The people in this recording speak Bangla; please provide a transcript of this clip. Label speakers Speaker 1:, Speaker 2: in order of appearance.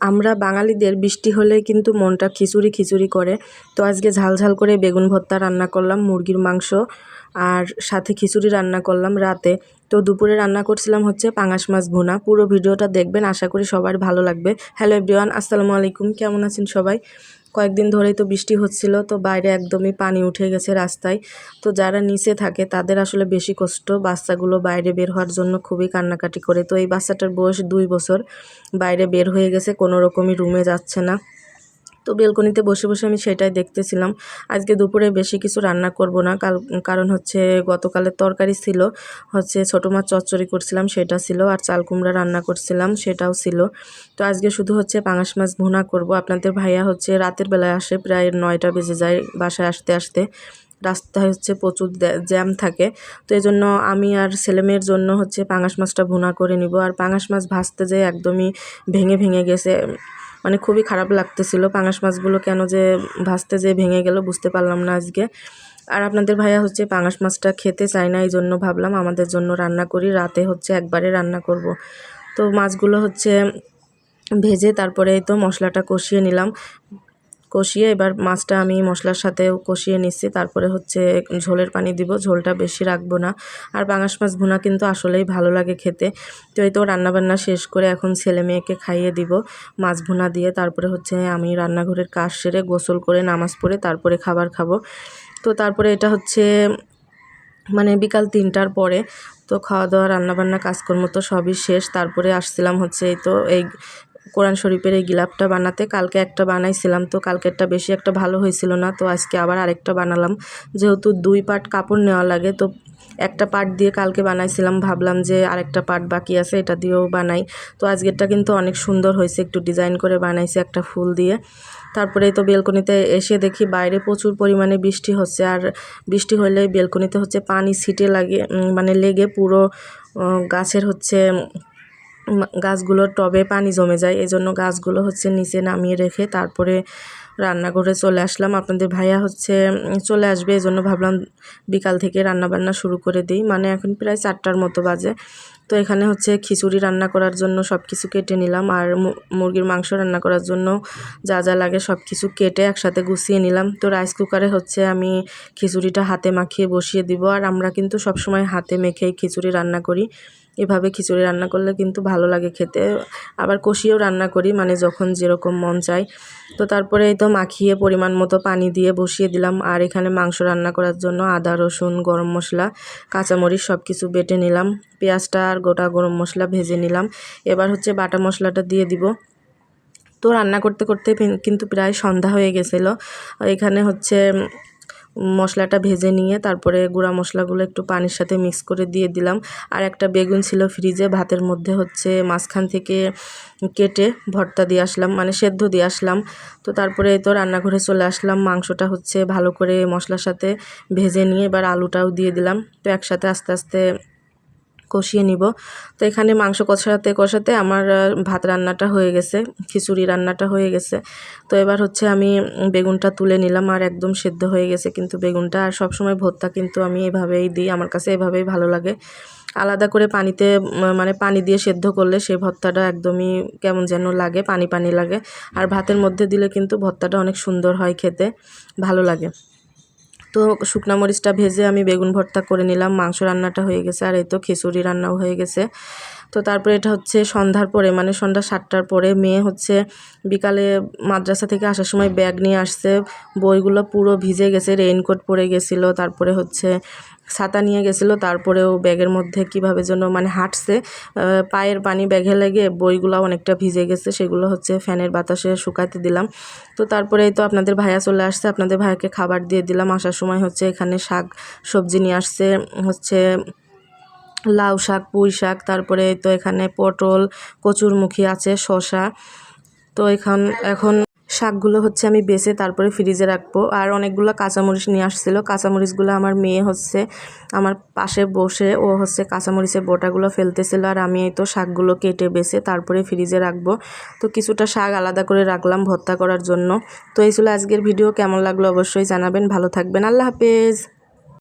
Speaker 1: আমরা বাঙালিদের বৃষ্টি হলে কিন্তু মনটা খিচুড়ি খিচুড়ি করে। তো আজকে ঝাল ঝাল করে বেগুন ভর্তা রান্না করলাম, মুরগির মাংস। আর সাথে খিচুড়ি রান্না করলাম রাতে। তো দুপুরে রান্না করছিলাম হচ্ছে পাঙাশ মাছ ভুনা। পুরো ভিডিওটা দেখবেন, আশা করি সবার ভালো লাগবে। হ্যালো এভরিওয়ান আসসালামু আলাইকুম, কেমন আছেন সবাই? কয়েকদিন ধরেই তো বৃষ্টি হচ্ছিল, তো বাইরে একদমই পানি উঠে গেছে রাস্তায়। তো যারা নিচে থাকে, তাদের আসলে বেশি কষ্ট। বাচ্চাগুলো বাইরে বের হওয়ার জন্য খুবই কান্নাকাটি করে। তো এই বাচ্চাটার বয়স দুই বছর। বাইরে বের হয়ে গেছে, কোনো রকমই রুমে যাচ্ছে না। তো বেলকনিতে বসে বসে আমি সেটাই দেখতেছিলাম। আজকে দুপুরে বেশি কিছু রান্না করব না। কারণ হচ্ছে গতকালের তরকারি ছিল, হচ্ছে ছোটো মাছ চচ্চড়ি করছিলাম, সেটা ছিল, আর চাল কুমড়া রান্না করছিলাম, সেটাও ছিল। তো আজকে শুধু হচ্ছে পাঙাশ মাছ ভুনা করব। আপনাদের ভাইয়া হচ্ছে রাতের বেলায় আসে, প্রায় নয়টা বেজে যায় বাসায় আসতে আসতে। রাস্তায় হচ্ছে প্রচুর জ্যাম থাকে। তো এই জন্য আমি আর ছেলেমেয়ের জন্য হচ্ছে পাঙাশ মাছটা ভুনা করে নিব। আর পাঙাশ মাছ ভাজতে যেয়ে একদমই ভেঙে ভেঙে গেছে। মানে খুবই খারাপ লাগতেছিল। পাঙাশ মাছগুলো কেন যে ভাজতে যে ভেঙে গেল বুঝতে পারলাম না আজকে। আর আপনাদের ভাইয়া হচ্ছে পাঙাশ মাছটা খেতে চায় না এই জন্য ভাবলাম আমাদের জন্য রান্না করি, রাতে হচ্ছে একবারে রান্না করব। তো মাছগুলো হচ্ছে ভেজে তারপরে তো মশলাটা কষিয়ে নিলাম। কষিয়ে এবার মাছটা আমি মশলার সাথেও কষিয়ে নিচ্ছি। তারপরে হচ্ছে ঝোলের পানি দিব, ঝোলটা বেশি রাখব না। আর বাঙাশ মাছ ভুনা কিন্তু আসলেই ভালো লাগে খেতে। তো এই তো রান্নাবান্না শেষ করে এখন ছেলে মেয়েকে খাইয়ে দিব মাছ ভুনা দিয়ে। তারপরে হচ্ছে আমি রান্নাঘরের কাজ সেরে গোসল করে নামাজ পড়ে তারপরে খাবার খাব। তো তারপরে এটা হচ্ছে মানে বিকাল তিনটার পরে তো খাওয়া দাওয়া রান্নাবান্না, কাজকর্ম তো সবই শেষ। তারপরে আসছিলাম হচ্ছে এই তো এই কোরআন শরীফের এই গিলাপটা বানাতে, কালকে একটা বানাইছিলাম তো কালকেরটা বেশি একটা ভালো হয়েছিল না, তো আজকে আবার আরেকটা বানালাম। যেহেতু দুই পাট কাপড় নেওয়া লাগে, তো একটা পার্ট দিয়ে কালকে বানাইছিলাম, ভাবলাম যে আরেকটা পার্ট বাকি আছে, এটা দিয়েও বানাই। তো আজকেরটা কিন্তু অনেক সুন্দর হয়েছে, একটু ডিজাইন করে বানাইছি একটা ফুল দিয়ে। তারপরে তো বেলকনিতে এসে দেখি বাইরে প্রচুর পরিমাণে বৃষ্টি হচ্ছে, আর বৃষ্টি হলে বেলকনিতে হচ্ছে পানি ছিটে লাগে মানে লেগে পুরো গাছের হচ্ছে গাছগুলোর টবে পানি জমে যায়। এই জন্য গাছগুলো হচ্ছে নিচে নামিয়ে রেখে তারপরে রান্নাঘরে চলে আসলাম। আপনাদের ভাইয়া হচ্ছে চলে আসবে। এই জন্য ভাবলাম বিকাল থেকে রান্না বান্না শুরু করে দিই। মানে এখন প্রায় চারটার মতো বাজে। তো এখানে হচ্ছে খিচুড়ি রান্না করার জন্য সব কিছু কেটে নিলাম। আর মুরগির মাংস রান্না করার জন্য যা যা লাগে সব কিছু কেটে একসাথে গুছিয়ে নিলাম। তো রাইস কুকারে হচ্ছে আমি খিচুড়িটা হাতে মাখিয়ে বসিয়ে দিব। আর আমরা কিন্তু সবসময় হাতে মেখেই খিচুড়ি রান্না করি। এভাবে খিচুড়ি রান্না করলে কিন্তু ভালো লাগে খেতে। আবার কষিয়েও রান্না করি মানে যখন যেরকম মন চায়। তো তারপরে এই তো মাখিয়ে পরিমাণ মতো পানি দিয়ে বসিয়ে দিলাম। আর এখানে মাংস রান্না করার জন্য আদা, রসুন, গরম মশলা, কাঁচামরিচ সব কিছু বেটে নিলাম। পেঁয়াজটা আর গোটা গরম মশলা ভেজে নিলাম। এবার হচ্ছে বাটা মশলাটা দিয়ে দিব। তো রান্না করতে করতে কিন্তু প্রায় সন্ধ্যা হয়ে গেছিল। এখানে হচ্ছে মশলাটা ভেজে নিয়ে তারপরে গুঁড়া মশলাগুলো একটু পানির সাথে মিক্স করে দিয়ে দিলাম। আর একটা বেগুন ছিল ফ্রিজে, ভাতের মধ্যে হচ্ছে মাঝখান থেকে কেটে ভর্তা দিয়ে আসলাম মানে সেদ্ধ দিয়ে আসলাম। তো তারপরে তো রান্নাঘরে চলে আসলাম, মাংসটা হচ্ছে ভালো করে মশলার সাথে ভেজে নিয়ে এবার আলুটাও দিয়ে দিলাম। তো একসাথে আস্তে আস্তে কষিয়ে নিব। তো এখানে মাংস কষাতে কষাতে আমার ভাত রান্নাটা হয়ে গেছে, খিচুড়ি রান্নাটা হয়ে গেছে। তো এবার হচ্ছে আমি বেগুনটা তুলে নিলাম আর একদম সেদ্ধ হয়ে গেছে কিন্তু বেগুনটা। আর সবসময় ভর্তা কিন্তু আমি এভাবেই দিই, আমার কাছে এভাবেই ভালো লাগে। আলাদা করে পানিতে মানে পানি দিয়ে সেদ্ধ করলে সেই ভর্তাটা একদমই কেমন যেন লাগে, পানি পানি লাগে। আর ভাতের মধ্যে দিলে কিন্তু ভর্তাটা অনেক সুন্দর হয় খেতে, ভালো লাগে। তো শুকনো মরিচটা ভেজে আমি বেগুন ভর্তা করে নিলাম। মাংস রান্নাটা হয়ে গেছে আর এই তো খিচুড়ি রান্নাও হয়ে গেছে। তো তারপরে এটা হচ্ছে সন্ধ্যার পরে মানে সন্ধ্যা সাতটার পরে মেয়ে হচ্ছে বিকালে মাদ্রাসা থেকে আসার সময় ব্যাগ নিয়ে আসছে, বইগুলো পুরো ভিজে গেছে রেইনকোট পরে গেছিল, তারপরে হচ্ছে ছাতা নিয়ে গেছিল, তারপরেও ব্যাগের মধ্যে কীভাবে যেন মানে হাঁটছে পায়ের পানি ব্যাগে লেগে বইগুলো অনেকটা ভিজে গেছে, সেগুলো হচ্ছে ফ্যানের বাতাসে শুকাতে দিলাম। তো তারপরেই তো আপনাদের ভাইয়া চলে আসছে, আপনাদের ভাইয়াকে খাবার দিয়ে দিলাম, আসার সময় হচ্ছে এখানে শাক সবজি নিয়ে আসছে, হচ্ছে লাউ শাক, পুঁই শাক, তারপরে তো এখানে পটল, কচুরমুখী আছে শশা তো এখান, এখন শাকগুলো হচ্ছে আমি বেছে তারপরে ফ্রিজে রাখব। আর অনেকগুলো কাঁচামরিচ নিয়ে আসছিল। কাঁচামরিচগুলো আমার মেয়ে হচ্ছে, আমার পাশে বসে ও হচ্ছে কাঁচামরিচের বোটাগুলো ফেলতেছিল। আর আমি এই তো শাকগুলো কেটে বেছে তারপরে ফ্রিজে রাখব। তো কিছুটা শাক আলাদা করে রাখলাম ভর্তা করার জন্য। তো এই ছিল আজকের ভিডিও। কেমন লাগল অবশ্যই জানাবেন। ভালো থাকবেন। আল্লাহ হাফেজ।